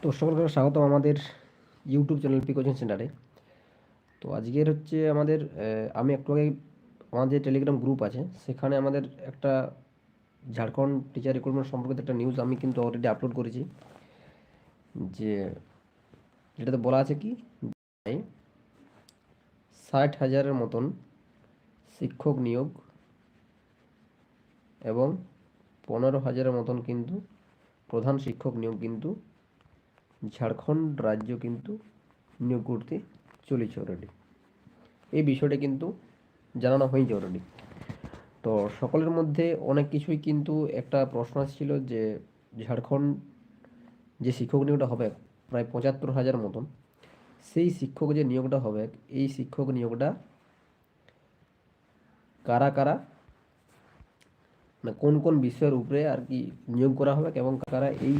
তো সকলকে স্বাগতম আমাদের ইউটিউব চ্যানেল পি কোচিং সেন্টারে তো আজকের হচ্ছে আমাদের আমি একটু আগে আমাদের টেলিগ্রাম গ্রুপ আছে, সেখানে আমাদের একটা ঝাড়খণ্ড টিচার রিক্রুটমেন্ট সম্পর্কিত একটা নিউজ আমি কিন্তু অলরেডি আপলোড করেছি। যে, যেটাতে বলা আছে কি ষাট হাজারের মতন শিক্ষক নিয়োগ এবং পনেরো হাজারের মতন কিন্তু প্রধান শিক্ষক নিয়োগ কিন্তু ঝাড়খণ্ড রাজ্য কিন্তু নিয়োগ করতে চলেছে অলরেডি এই বিষয়টা কিন্তু জানানো হয়েছে অলরেডি তো সকলের মধ্যে অনেক কিছুই কিন্তু একটা প্রশ্ন আসছিল যে ঝাড়খণ্ড যে শিক্ষক নিয়োগটা হবে, প্রায় পঁচাত্তর হাজার মতন, সেই শিক্ষক যে নিয়োগটা হবে, এই শিক্ষক নিয়োগটা কারা কারা মানে কোন কোন বিষয়ের উপরে আর কি নিয়োগ করা হবে এবং কারা এই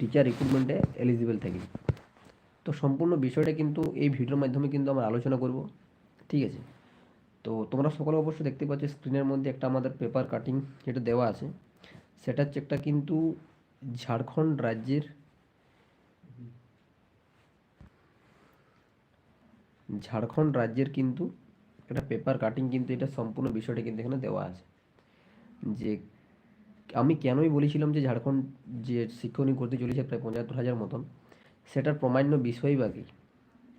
টিচার রিক্রুটমেন্টে এলিজিবল থাকি তো সম্পূর্ণ বিষয়টা কিন্তু এই ভিডিওর মাধ্যমে কিন্তু আমরা আলোচনা করব, ঠিক আছে? তো তোমরা সকলে অবশ্যই দেখতে পাচ্ছ স্ক্রিনের মধ্যে একটা আমাদের পেপার কাটিং যেটা দেওয়া আছে। সেটা হচ্ছে একটা কিন্তু ঝাড়খণ্ড রাজ্যের ঝাড়খণ্ড রাজ্যের কিন্তু একটা পেপার কাটিং কিন্তু এটা সম্পূর্ণ বিষয়টা কিন্তু এখানে দেওয়া আছে। যে আমি কেনই বলেছিলাম যে ঝাড়খণ্ড যে শিক্ষক নিয়োগ করতে চলেছে প্রায় পঁচাত্তর হাজার মতন, সেটার প্রমাণ্য বিষয় বা কী?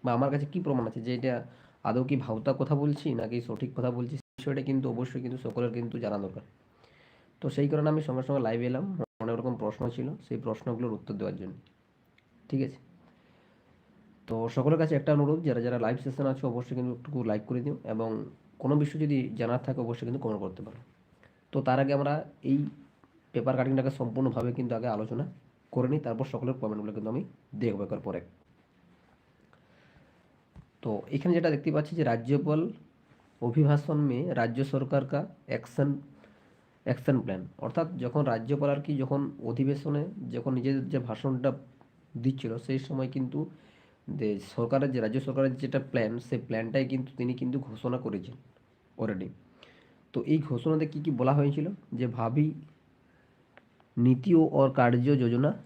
বা আমার কাছে কি প্রমাণ আছে? যে এটা আদৌ কি ভাওতা কথা বলছি নাকি সঠিক কথা বলছি বিষয়টা কিন্তু অবশ্যই কিন্তু সকলের কিন্তু জানা দরকার। তো সেই কারণে আমি সঙ্গে সঙ্গে লাইভ এলাম অনেক রকম প্রশ্ন ছিল, সেই প্রশ্নগুলোর উত্তর দেওয়ার জন্য। ঠিক আছে? তো সকলের কাছে একটা অনুরোধ, যারা যারা লাইভ সেশন আছে অবশ্যই কিন্তু একটু লাইক করে দিও এবং কোনো বিষয় যদি জানার থাকে অবশ্যই কিন্তু কমেন্ট করতে পারো। তো তার আগে আমরা এই পেপার কাটিংটাকে সম্পূর্ণভাবে কিন্তু আগে আলোচনা করে নিই, তারপর সকলের কমেন্টগুলো কিন্তু আমি দেখব একবার পরে तो এখানে যেটা দেখতে পাচ্ছি যে রাজ্যপাল অভিভাষণ মে রাজ্য সরকার কা অ্যাকশন অ্যাকশন প্ল্যান অর্থাৎ যখন রাজ্যপাল আর কি যখন অধিবেশনে যখন নিজেদের যে ভাষণটা দিচ্ছিল, সেই সময় কিন্তু সরকারের যে, রাজ্য সরকারের যেটা প্ল্যান সেই প্ল্যানটাই কিন্তু তিনি কিন্তু ঘোষণা করেছেন অলরেডি তো এই ঘোষণাতে কি কি বলা হয়েছিল? যে ভাবি নীতি ও ওর কার্য যোজনা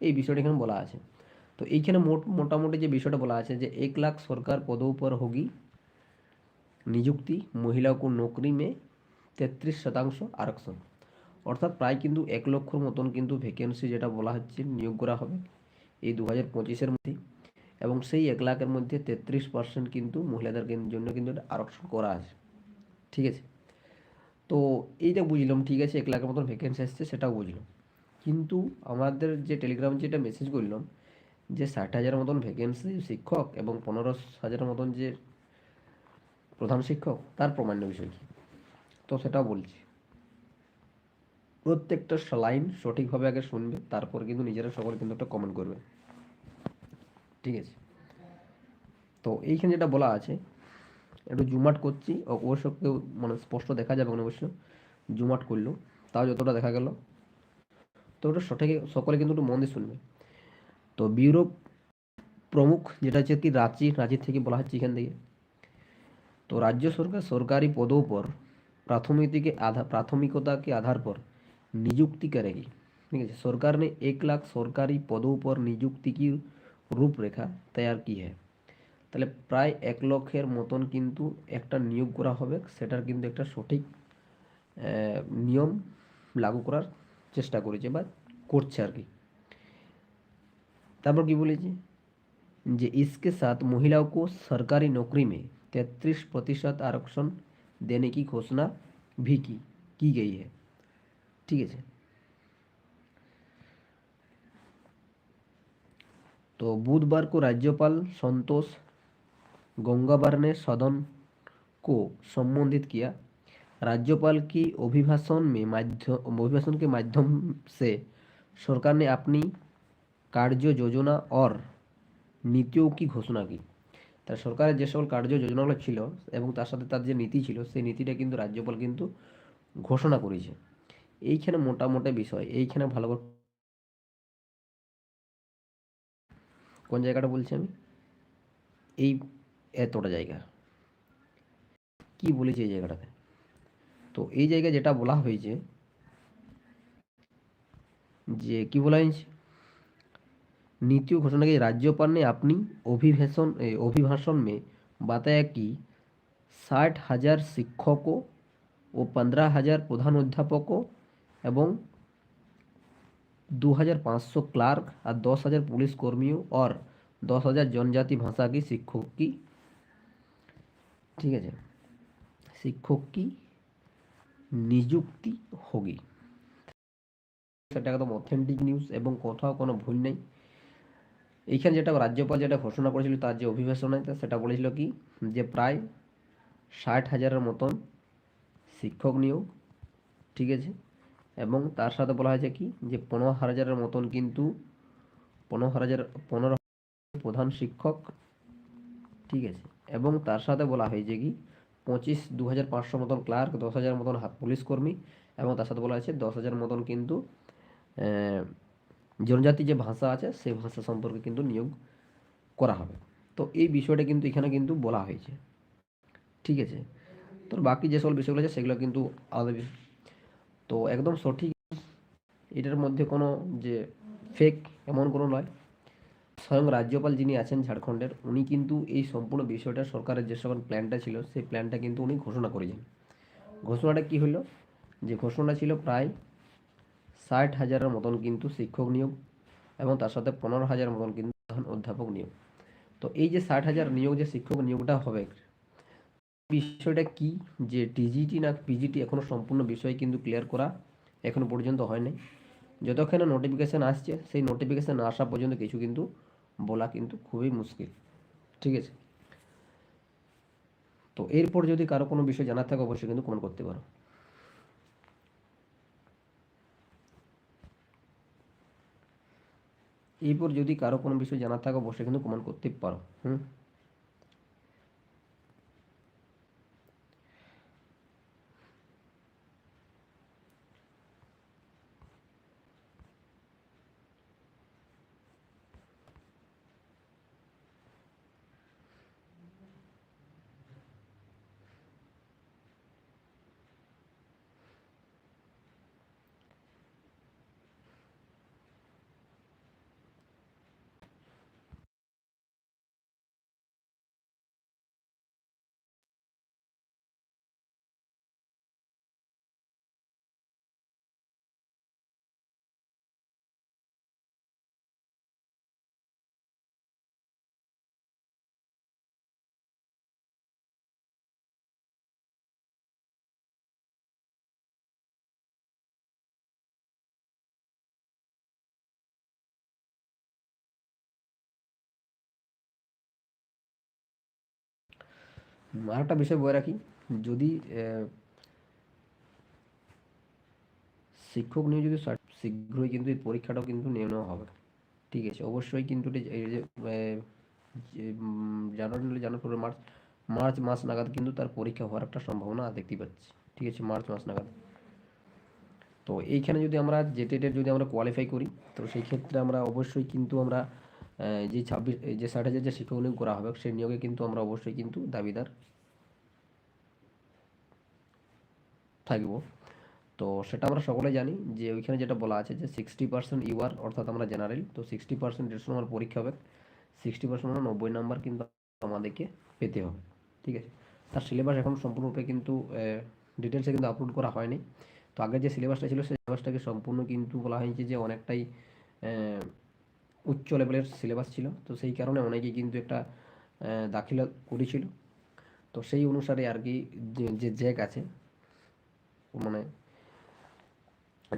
এই বিষয়টা এখানে বলা আছে তো এইখানে মোট মোটামুটি যে বিষয়টা বলা আছে যে এক লাখ সরকার পদों पर होगी নিযুক্তি মহিলা কো নৌকরি মে তেত্রিশ শতাংশ আরক্ষণ অর্থাৎ প্রায় কিন্তু এক লক্ষর মতন কিন্তু ভ্যাকেন্সি যেটা বলা হচ্ছে নিয়োগ করা হবে এই দু হাজার পঁচিশের মধ্যে এবং সেই এক লাখের মধ্যে তেত্রিশ পার্সেন্ট কিন্তু মহিলাদের কিন- জন্য কিন্তু এটা আরক্ষণ করা আছে ঠিক আছে তো এইটা বুঝলাম, ঠিক আছে, এক লাখের মতন ভ্যাকেন্সি আসছে, সেটাও বুঝলাম। কিন্তু আমাদের যে টেলিগ্রাম যেটা মেসেজ করলাম, যে ষাট হাজার মতন ভ্যাকেন্সি শিক্ষক এবং পনেরো হাজারের মতন যে প্রধান শিক্ষক, তার প্রমাণ্য বিষয় কি? তো সেটাও বলছি। প্রত্যেকটা লাইন সঠিকভাবে আগে শুনবে, তারপর কিন্তু নিজেরা সকলে কিন্তু একটা কমেন্ট করবে। ঠিক আছে? তো এইখানে যেটা বলা আছে একটু জুমাট করছি ও অবশ্য কেউ মানে স্পষ্ট দেখা যাবে না অবশ্য জুমাট করলো তাও যতটা দেখা গেল তো ওটা সঠিক সকলে কিন্তু একটু মন দিয়ে শুনবে তো ব্যুরো প্রমুখ যেটা হচ্ছে কি রাঁচি রাঁচি থেকে বলা হচ্ছে এখান থেকে तो राज्य सरकार सरकारी पदों पर प्राथमिकता के आधार प्राथमिकता के आधार पर नियुक्ति करेगी ठीक है सरकार ने एक लाख सरकारी पदों पर नियुक्ति की রূপরেখা তৈয়ার কি है তাহলে প্রায় এক লক্ষের মতন কিন্তু একটা নিয়োগ করা হবে সেটার কিন্তু একটা সঠিক আহ, নিয়ম লাগু করার চেষ্টা করেছে বা করছে আর কি তারপর কি বলেছি যে इसके साथ महिलाओं को सरकारी नौकरी में तैंतीस प्रतिशत आरक्षण देने की घोषणा भी की की गई है ठीक है तो बुधवार को राज्यपाल संतोष गंगावार ने सदन को संबोधित किया राज्यपाल की अभिभाषण में माध्यम अभिभाषण के माध्यम से सरकार ने अपनी कार्य योजना और নীতিও কি ঘোষণা কি তার সরকারের যে সকল কার্য যোজনাগুলো ছিল এবং তার সাথে তার যে নীতি ছিল সেই নীতিটা কিন্তু রাজ্যপাল কিন্তু ঘোষণা করেছে এইখানে মোটামোটা বিষয় এইখানে ভালো করে কোন জায়গাটা বলছি আমি এই এতটা জায়গা কি বলেছে এই জায়গাটাতে তো এই জায়গায় যেটা বলা হয়েছে যে কি বলা হয়েছে नीतियों घोषणा की राज्यपाल ने अपनी अभिभाषण ए, अभिभाषण में बताया कि ষাট হাজার শিক্ষকও ও পনেরো হাজার প্রধান অধ্যাপকও এবং दो हजार पाँच सौ क्लार्क और दस हजार पुलिस कर्मियों और दस हजार जनजाति भाषा की शिक्षक की ঠিক আছে? শিক্ষক কি? নিযুক্তি হোগি। সেটা একদম অথেন্টিক নিউজ এবং কোথাও কোনো ভুল নেই। এইখানে যেটা রাজ্যপাল যেটা ঘোষণা করেছিল, তার যে অভিভাষণে সেটা বলেছিল কি? যে প্রায় ষাট হাজারের মতন শিক্ষক নিয়োগ, ঠিক আছে? এবং তার সাথে বলা হয়েছে কি? যে পনেরো হাজারের মতন কিন্তু পনেরো হাজার, পনেরো প্রধান শিক্ষক, ঠিক আছে? এবং তার সাথে বলা হয়েছে কি, পঁচিশ দু হাজার পাঁচশো মতন ক্লার্ক দশ হাজার মতন পুলিশ কর্মী এবং তার সাথে বলা হয়েছে দশ হাজার মতন কিন্তু জনজাতি যে ভাষা আছে, সেই ভাষা সম্পর্কে কিন্তু নিয়োগ করা হবে। তো এই বিষয়টা কিন্তু এখানে কিন্তু বলা হয়েছে। ঠিক আছে? তো বাকি যে সকল বিষয়গুলো আছে, সেগুলো কিন্তু আলাদা বিষয়। তো একদম সঠিক এটার মধ্যে কোনো যে ফেক এমন কোনো নয়। স্বয়ং রাজ্যপাল যিনি আছেন ঝাড়খণ্ডের, উনি কিন্তু এই সম্পূর্ণ বিষয়টা সরকারের যে সকল প্ল্যানটা ছিল, সেই প্ল্যানটা কিন্তু উনি ঘোষণা করেছেন। ঘোষণাটা কি হলো? যে ঘোষণা ছিল প্রায় ষাট হাজারের মতন কিন্তু শিক্ষক নিয়োগ এবং তার সাথে পনেরো হাজার মতন কিন্তু প্রধান অধ্যাপক নিয়োগ। তো এই যে ষাট হাজার নিয়োগ যে শিক্ষক নিয়োগটা হবে, বিষয়টা কি? যে টিজিটি না পিজিটি এখনও সম্পূর্ণ বিষয় কিন্তু ক্লিয়ার করা এখনও পর্যন্ত হয়নি। যতক্ষণ নোটিফিকেশান আসছে, সেই নোটিফিকেশান আসা পর্যন্ত কিছু কিন্তু বলা কিন্তু খুবই মুশকিল। ঠিক আছে? তো এরপর যদি কারও কোনো বিষয় জানার থাকে, অবশ্যই কিন্তু কমেন্ট করতে পারো। এরপর যদি কারও কোনো বিষয় জানার থাকে, অবশ্যই কিন্তু কমেন্ট করতে পারো। হুম? আরেকটা বিষয় বলে রাখি, যদি শিক্ষক নিয়ে যদি শীঘ্রই কিন্তু এই পরীক্ষাটাও কিন্তু নিয়ে নেওয়া হবে। ঠিক আছে, অবশ্যই কিন্তু এই যে জানুয়ারি জানুয়ারি, ফেব্রুয়ারি, মার্চ মার্চ মাস নাগাদ কিন্তু তার পরীক্ষা হওয়ার একটা সম্ভাবনা দেখতে পাচ্ছি। ঠিক আছে, মার্চ মাস নাগাদ। তো এইখানে যদি আমরা যে টেটের যদি আমরা কোয়ালিফাই করি, তো সেই ক্ষেত্রে আমরা অবশ্যই কিন্তু আমরা যে ছাব্বিশ যে ষাট হাজার যে শিক্ষক নিয়োগ করা হবে, সেই নিয়োগে কিন্তু আমরা অবশ্যই কিন্তু দাবিদার থাকব। তো সেটা আমরা সকলে জানি যে ওইখানে যেটা বলা আছে যে সিক্সটি পার্সেন্ট ইউআর অর্থাৎ আমরা জেনারেল তো সিক্সটি পার্সেন্ট দেড়শো নম্বর পরীক্ষা হবে। সিক্সটি পার্সেন্ট মানে নব্বই নাম্বার কিন্তু আমাদেরকে পেতে হবে, ঠিক আছে? তার সিলেবাস এখন সম্পূর্ণরূপে কিন্তু ডিটেলসে কিন্তু আপলোড করা হয়নি। তো আগের যে সিলেবাসটা ছিল, সেই সিলেবাসটাকে সম্পূর্ণ কিন্তু বলা হয়েছে যে অনেকটাই উচ্চ লেভেলের সিলেবাস ছিল। তো সেই কারণে অনেকেই কিন্তু একটা দাখিলা করেছিল। তো সেই অনুসারে আর কি যে- যে জ্যাক আছে মানে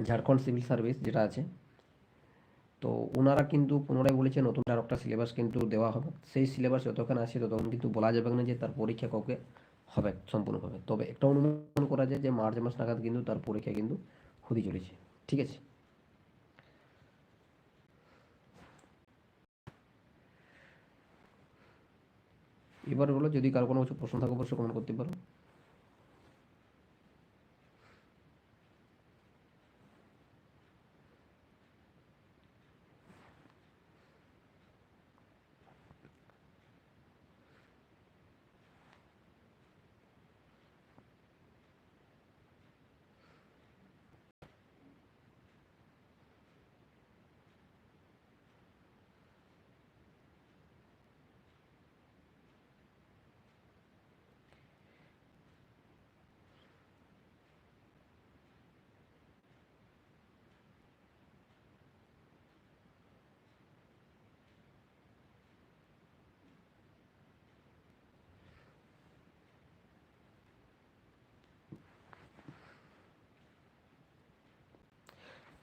ঝাড়খণ্ড সিভিল সার্ভিস যেটা আছে, তো ওনারা কিন্তু পুনরায় বলেছে নতুন আর একটা সিলেবাস কিন্তু দেওয়া হবে। সেই সিলেবাস যতক্ষণ আসে ততক্ষণ কিন্তু বলা যাবে না যে তার পরীক্ষা কাউকে হবে, সম্পূর্ণভাবে। তবে একটা অনুমান করা যায় যে মার্চ মাস নাগাদ কিন্তু তার পরীক্ষা কিন্তু হতে চলেছে। ঠিক আছে? এবার বলো যদি কারও কোনো কিছু প্রশ্ন থাকে অবশ্যই কমেন্ট করতে পারো।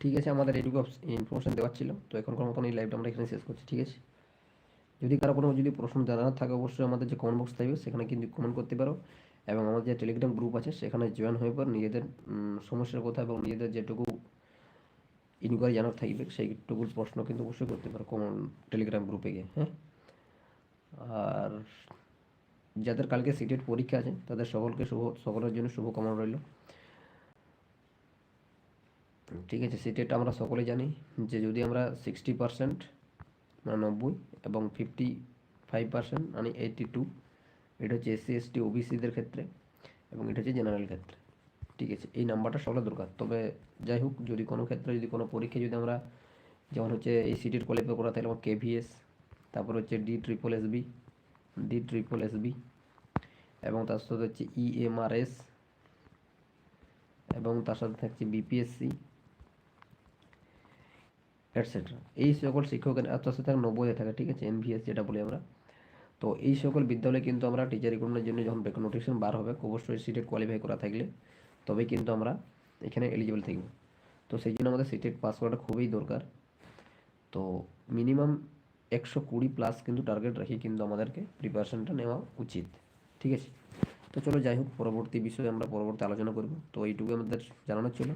ঠিক আছে, আমাদের এইটুকু ইনফরমেশন দেওয়ার ছিল। তো এখনকার মতন এই লাইভটা আমরা এখানে শেষ করছি, ঠিক আছে? যদি কারও কোনো যদি প্রশ্ন জানার থাকে, অবশ্যই আমাদের যে কমেন্ট বক্স থাকবে, সেখানে কিন্তু কমেন্ট করতে পারো। এবং আমাদের যে টেলিগ্রাম গ্রুপ আছে, সেখানে জয়েন হয়ে পর নিজেদের সমস্যার কথা এবং নিজেদের যেটুকু ইনকোয়ারি জানার থাকবে, সেইটুকুর প্রশ্ন কিন্তু অবশ্যই করতে পারো কমন টেলিগ্রাম গ্রুপে গিয়ে হ্যাঁ? আর যাদের কালকে সিটের পরীক্ষা আছে, তাদের সকলকে শুভ, সকলের জন্য শুভ কামনা রইল। ঠিক আছে সিটেটা আমরা সকলে জানি যে যদি আমরা সিক্সটি পার্সেন্ট মানে নব্বই এবং ফিফটি ফাইভ পার্সেন্ট মানে এইটি টু এটা হচ্ছে এসসি এসটি ওবিসিদের ক্ষেত্রে এবং এটা হচ্ছে জেনারেল ক্ষেত্রে। ঠিক আছে, এই নাম্বারটা সকলের দরকার। তবে যাই হোক, যদি কোনো ক্ষেত্রে, যদি কোনো পরীক্ষা যদি আমরা যেমন হচ্ছে এই সিটির কোয়ালিফাই করা, তাহলে আমার কেভিএস তারপর হচ্ছে D triple S B D triple S B এবং তার সাথে হচ্ছে E ইএমআরএস এবং তার সাথে থাকছে বিপিএসসি এটসেট্রা এই সকল শিক্ষকের আর তার সাথে নব্বইয়ে থাকে, ঠিক আছে? এনভিএস যেটা বলি আমরা। তো এই সকল বিদ্যালয়ে কিন্তু আমরা টিচার রিক্রুটমেন্টের জন্য যখন নোটিফিকেশন বার হবে অবশ্যই সিটেট কোয়ালিফাই করা থাকলে, তবেই কিন্তু আমরা এখানে এলিজিবল থাকব। তো সেই জন্য আমাদের সিটেট পাস করাটা খুবই দরকার। তো মিনিমাম একশো কুড়ি প্লাস কিন্তু টার্গেট রেখে কিন্তু আমাদেরকে প্রিপারেশনটা নেওয়া উচিত, ঠিক আছে? তো চলো যাই হোক, পরবর্তী বিষয়ে আমরা পরবর্তী আলোচনা করব। তো এইটুকু আমাদের জানানোর ছিল।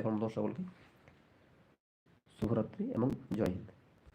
এখন মতো সকলকে। শুভরাত্রি এবং জয় হিন্দ